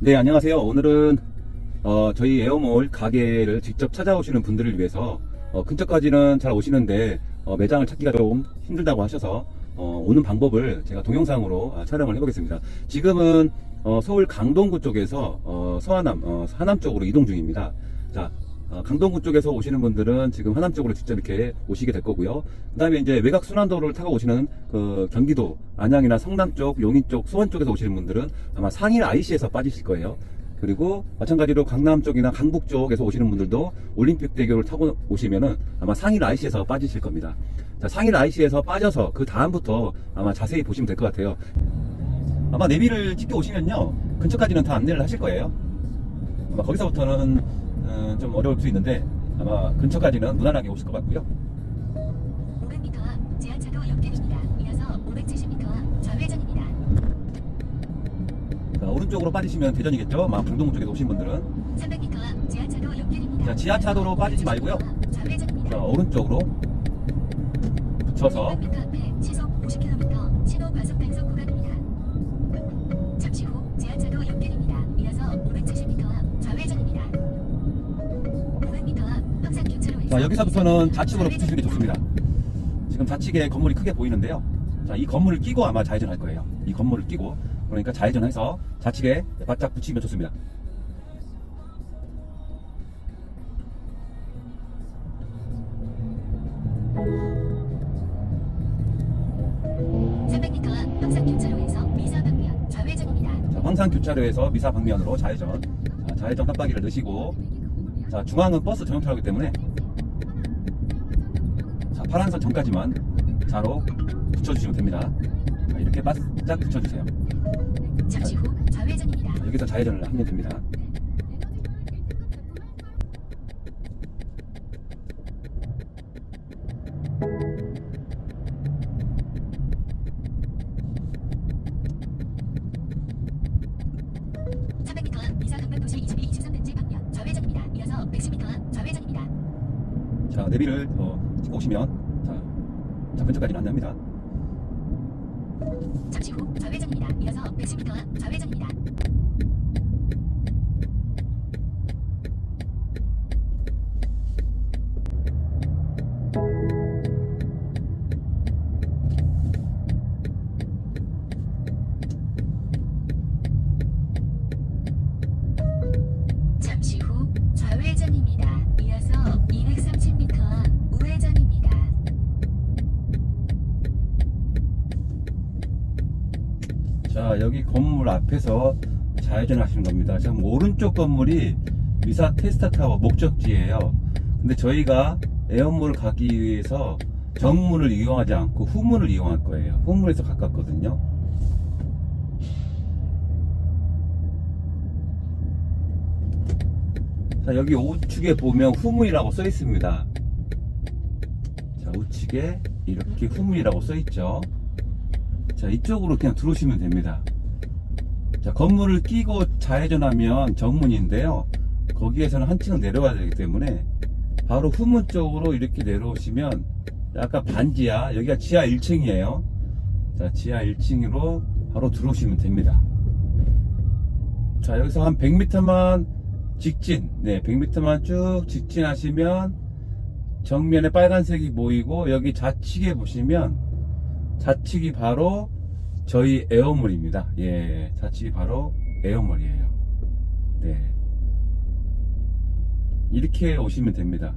네, 안녕하세요. 오늘은 어, 저희 에어몰 가게를 직접 찾아오시는 분들을 위해서 어, 근처까지는 잘 오시는데 어, 매장을 찾기가 좀 힘들다고 하셔서 어, 오는 방법을 제가 동영상으로 아, 촬영을 해보겠습니다. 지금은 어, 서울 강동구 쪽에서 어, 서하남, 어, 하남 쪽으로 이동 중입니다. 자, 어, 강동구 쪽에서 오시는 분들은 지금 하남 쪽으로 직접 이렇게 오시게 될 거고요. 그 다음에 이제 외곽 순환도로를 타고 오시는 그 경기도 안양이나 성남 쪽, 용인 쪽, 수원 쪽에서 오시는 분들은 아마 상일 IC에서 빠지실 거예요. 그리고 마찬가지로 강남 쪽이나 강북 쪽에서 오시는 분들도 올림픽 대교를 타고 오시면은 아마 상일 IC에서 빠지실 겁니다. 자, 상일 IC에서 빠져서 그 다음부터 아마 자세히 보시면 될 것 같아요. 아마 내비를 찍고 오시면요. 근처까지는 다 안내를 하실 거예요. 아마 거기서부터는 어, 좀 어려울 수 있는데 아마 근처까지는 무난하게 오실 것 같고요. 500m 앞 지하차도 옆길입니다. 이어서 570m 앞 좌회전입니다. 자, 오른쪽으로 빠지시면 대전이겠죠? 아마 강동구 쪽에서 오신 분들은 300m 앞 지하차도 옆길입니다. 자, 지하차도로 빠지지 말고요. 좌회전입니다. 자, 오른쪽으로 붙여서 500m 앞에 시속 50km 신호 과속 단속 구간입니다. 잠시 후 지하차도 옆길입니다. 자, 여기서부터는 좌측으로 붙이시는 게 좋습니다. 지금 좌측에 건물이 크게 보이는데요. 자, 이 건물을 끼고 아마 좌회전 할 거예요. 이 건물을 끼고. 그러니까 좌회전해서 좌측에 바짝 붙이면 좋습니다. 300m 앞 황산 교차로에서 미사 황산 교차로에서 방면으로 좌회전. 자, 좌회전 깜빡이를 넣으시고. 자, 중앙은 버스 전용 차로이기 때문에. 자, 파란선 전까지만 좌로 붙여주시면 됩니다. 자, 이렇게 바짝 붙여주세요. 잠시 후 좌회전입니다. 자, 여기서 좌회전을 하면 됩니다. 삼0 0 m 앞 미사 강변도시 22, 23단지 방면 좌회전입니다. 이어서 110m 앞 좌회전입니다. 자, 내비를 어, 찍고 오시면 자, 자 근처까지는 안내합니다. 잠시 후 좌회전입니다. 이어서 110m 앞 좌회전입니다. 자, 여기 건물 앞에서 좌회전 하시는 겁니다. 지금 오른쪽 건물이 미사 테스타타워 목적지예요. 근데 저희가 에어몰을 가기 위해서 정문을 이용하지 않고 후문을 이용할 거예요. 후문에서 가깝거든요. 자, 여기 우측에 보면 후문이라고 써 있습니다. 자, 우측에 이렇게 후문이라고 써 있죠. 자, 이쪽으로 그냥 들어오시면 됩니다. 자, 건물을 끼고 좌회전하면 정문인데요. 거기에서는 한 층은 내려가야 되기 때문에 바로 후문 쪽으로 이렇게 내려오시면 약간 반지하, 여기가 지하 1층이에요. 자, 지하 1층으로 바로 들어오시면 됩니다. 자, 여기서 한 100m만 직진, 네, 100m만 쭉 직진하시면 정면에 빨간색이 보이고 여기 좌측에 보시면 좌측이 바로 저희 에어몰입니다. 예, 좌측이 바로 에어몰이에요. 네. 이렇게 오시면 됩니다.